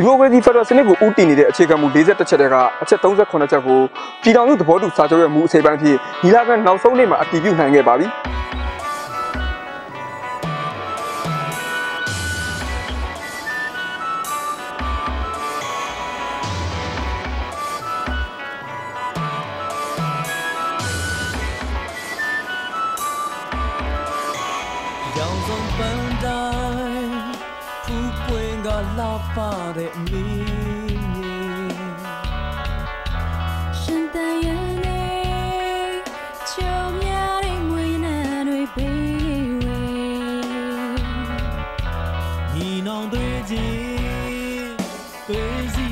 ဒီမိုကရေစီဖက်ဒရယ်စနစ်ကိုဦးတည်နေတဲ့အခြေခံမူ41ချက်တည်းကအချက်38ချက်ကိုပြည်ထောင်စုသဘောတူစာချုပ်ရဲ့မူအစိပ်ပိုင်းဖြစ်ညီလာခံနောက်ဆုံးနေ့မှာအတည်ပြုနိုင်ခဲ့ပါပြီ။ရောင်စုံပန်းတိုင်းဖူး ပွင့်ကလာပါတဲ့မီးမြေရှင်တန်ရနေချုံများတဲ့ငွေနာတွေပေးဝေညီနောင်တွေချင်းတွေစီ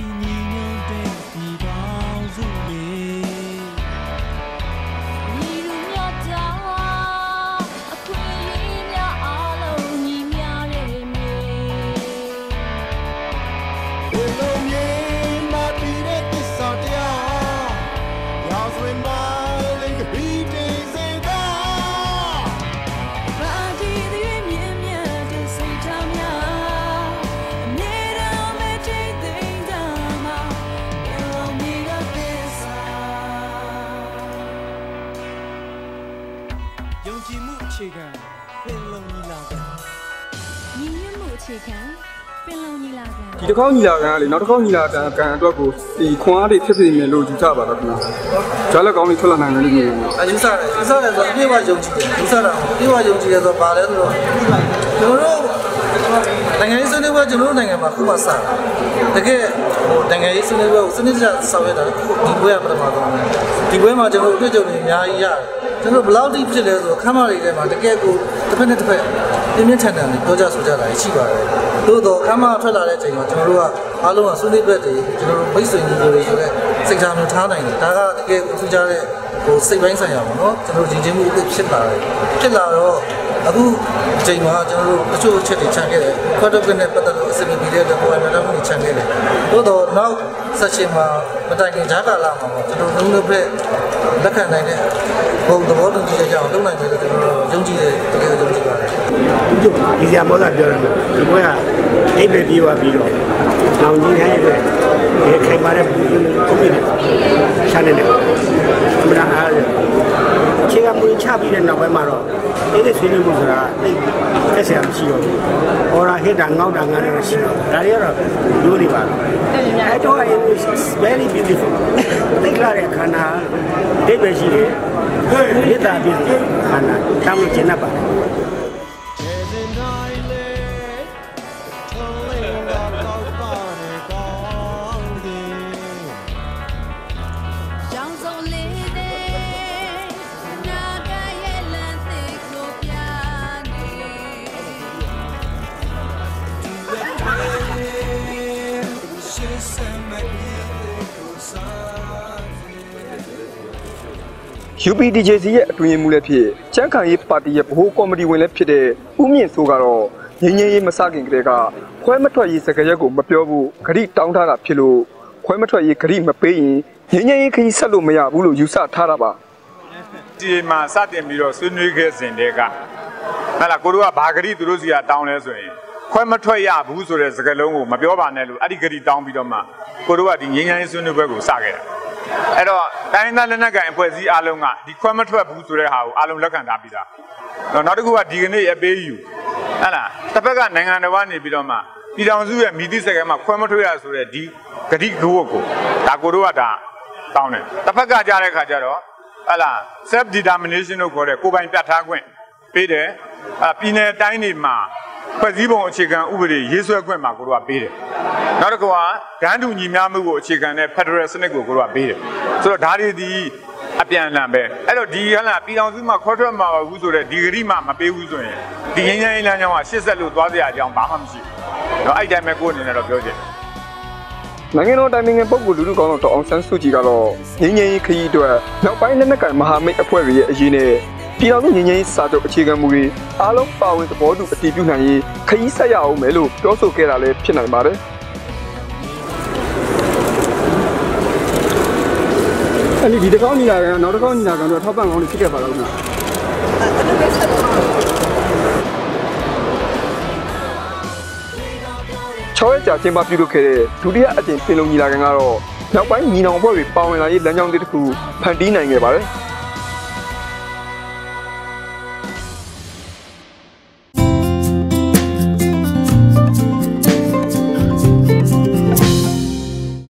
မှုအခြေခံပင်လုံညီလာခံညီညွတ်မှုအခြေခံပင်လုံညီလာခံဒီတစ်ခေါက်ညီလာခံကလေနောက်တစ်ခေါက်ညီလာခံကံအတွက်ကိုဒီခွန်အားတွေဖြစ်ဖြစ်နေလို့ယူကြပါတော့ခင်ဗျာ။ဂျာလက်ကောင်းလေးထွက်လာနိုင်တယ်လို့မြင်တယ်အယူဆတယ်ယူဆတယ်ဆိုတော့အပြည့်အဝယုံကြည်တယ်ယူဆတာအပြည့်အဝယုံကြည်တယ်ဆိုတော့ပါလဲဆိုတော့ကျွန်တော်တို့နိုင်ငံရေးဆွေးနွေးပွဲကျွန်တော်တို့နိုင်ငံမှာခုမှစတာတကယ်ဟိုနိုင်ငံရေးဆွေးနွေးပွဲကိုစနစ်တကျဆောင်ရွက်တာဒီပွဲကပထမဆုံးဒီပွဲမှာကျွန်တော်တို့အတွေ့အကြုံတွေအများကြီးရတယ် ကျွန်တော်ဘယ်လောက်ထိဖြစ်လဲဆိုတော့ခမ်းမတွေထဲမှာတကယ်ကိုတစ်ဖက်နဲ့တစ်ဖက်ပြင်းပြင်းထန်ထန်ပြောကြဆိုကြတာရှိပါတယ်သို့တော့ခမ်းမထွက်လာတဲ့အချိန်မှာကျွန်တော်တို့ကအားလုံးကဆွေးနွေးပွဲတွေကျွန်တော်တို့မိတ်ဆွေညီကိုတွေဆိုတဲ့စိတ်ထားမျိုးထားနိုင်တယ်ဒါကတကယ်ကိုထူးခြားတဲ့ဟိုစိတ်ပိုင်းဆိုင်ရာပေါ့နော်ကျွန်တော်တို့ရည်ချင်းမှုအစ်ဖြစ်လာတယ်ဖြစ်လာတော့အခုအချိန်မှာကျွန်တော်တို့အချို့အချက်တွေခြံခဲ့တယ်ခွတ်တော့ကနဲ့ပတ်သက်လို့အစီအမံပြီးတဲ့အတွက်ပေါ်ရမှာမှုတွေခြံခဲ့တယ်သို့တော့နောက်ဆက်ရှင်မှာမတိုင်ခင်ဂျာကာလာမှာပေါ့ကျွန်တော်တို့လုံးလုံးဖက်လက်ခံနိုင်တဲ့ ဘုံသဘောတူညီချက်ကြောင့်လုပ်နိုင်တယ်လို့ကျွန်တော်တို့ယုံကြည်တယ်တကယ်ယုံကြည်ပါတယ်ဒီစရာမောသာပြောတယ်ဒီဘွဲကအိပ်ပဲပြေးသွားပြီးတော့နောင်ကြီးခိုင်းတဲ့ဒီခိုင်ပါတဲ့ဘူးကိုမြင်တယ်ရှာနေတယ်အမှန်အားအခြေခံမူချ ပြီးတဲ့နောက်ပိုင်းမှာတော့အဲ့ဒီဆွေးနွေးမှုဆိုတာအိပ်သက်ဆရာမရှိတော့ဘူး။အော်ရာဟစ်တာငေါက်တာငါလည်းရှိတော့ဒါတွေကတော့ရိုးနေပါတော့။အဲ့တော့ it's very beautiful ။တိတ်လာတဲ့ခန္ဓာဒိတ်ပဲရှိတယ်။ဟစ်တာပြည့်ခန္ဓာတောင်းလို့ကျင်တတ်ပါတယ် UPDJC ရဲ့အတွင်းရေးမှူးလည်းဖြစ်ချမ်းခံရေးပါတီရဲ့ဗဟိုကော်မတီဝင်လည်းဖြစ်တဲ့ဦးမြင့်စိုးကတော့ငင်းငင်းရေးမစခင်ကတည်းကခွဲမထွက်ရေးစကားရက်ကိုမပြောဘူးဂရိတောင်းထားတာဖြစ်လို့ခွဲမထွက်ရေးဂရိမပေးရင်ငင်းငင်းရေးခရီးဆက်လို့မရဘူးလို့ယူဆထားတာပါဒီမှာစတင်ပြီးတော့ဆွေးနွေးခဲ့စဉ်တည်းကဟဲ့လားကိုတို့ကဘာဂရိသူတို့စီကတောင်းလဲဆိုရင် ခွဲမထွက်ရဘူးဆိုတဲ့စကားလုံးကိုမပြောပါနဲ့လို့အဲ့ဒီဂရိတောင်းပြီးတော့မှကိုတို့ကဒီငင်းငင်းရေးဆွေးနွေးပွဲကိုစခဲ့တာအဲ့တော့တိုင်းသားလက်နက်ကိုင်အဖွဲ့အစည်းအားလုံးကဒီခွဲမထွက်ဘူးဆိုတဲ့ဟာကိုအားလုံးလက်ခံထားပြီးသားတော့နောက်တစ်ခုကဒီကနေ့အပေးယူဟဲ့လားတစ်ဖက်ကနိုင်ငံတော်ကနေပြီးတော့မှပြည်တော်စုရဲ့မြည်သည့်စကားမှာခွဲမထွက်ရဆိုတဲ့ဒီဂရိကဝတ်ကိုဒါကိုတို့ကဒါတောင်းတယ်တစ်ဖက်ကကြားတဲ့ခါကျတော့ဟလာ self determination လို့ခေါ်တဲ့ကိုယ်ပိုင်ပြတ်ထားခွင့်ပေးတယ်အပြည်နယ်တိုင်းတွေမှာ ဖွဲ့စည်းပုံအခြေခံဥပဒေရေးဆွဲခွင့်မှာကိုတို့ကပေးတယ်။နောက်တစ်ခုကဂန်းတူညီမျှမှုကိုအခြေခံတဲ့ဖက်ဒရယ်စနစ်ကိုကိုတို့ကပေးတယ်။ဆိုတော့ဒါတွေဒီအပြန်အလှန်ပဲအဲ့တော့ဒီဟလာပြည်တော်စုမှာခေါ်ထွက်မှာပါဘူးဆိုတော့ဒီဂရီမှမပေးဘူးဆိုရင်ဒီငင်းငင်းလမ်းကြောင်းကရှစ်ဆက်လို့သွားစရာအကြောင်းဘာမှမရှိဘူး။တော့အဲ့တိုင်းပဲကိုယ်အနေနဲ့တော့ပြောချင်တယ်။နိုင်ငံတော်တိုင်ပင်ခံပုဂ္ဂိုလ်လူလူကောင်းတော်အောင်ဆန်းစုကြည်ကတော့ငြိမ်းချမ်းရေးခရီးအတွက်နောက်ပိုင်းလက်နက်ကင်မဟာမိတ်အဖွဲ့ရဲ့အရေးနဲ့ ပြည်တော်စုငင်းငင်းရေးစာချုပ်အခြေခံမူတွေအားလုံးပါဝင်သဘောတူအတည်ပြုနိုင်ရေးခရီးဆက်ရအောင်မယ်လို့ပြောဆိုခဲ့တာလည်းဖြစ်နိုင်ပါတယ်အဲ့ဒီဒီတစ်ခေါက်ညီလာခံနောက်တစ်ခေါက်ညီလာခံတော့ထောက်ပံ့ကောင်းတွေဖြစ်ခဲ့ပါတော့ခင်ဗျာချ6ရက်ကြာကျင်းပပြုလုပ်ခဲ့တဲ့ဒုတိယအကြိမ်ပင်လုံညီလာခံကတော့နောက်ပိုင်းညီနောင်အဖွဲ့တွေပါဝင်လာရေးလမ်းကြောင်းတစ်ခုဖန်တီးနိုင်ခဲ့ပါတယ်။ Bye.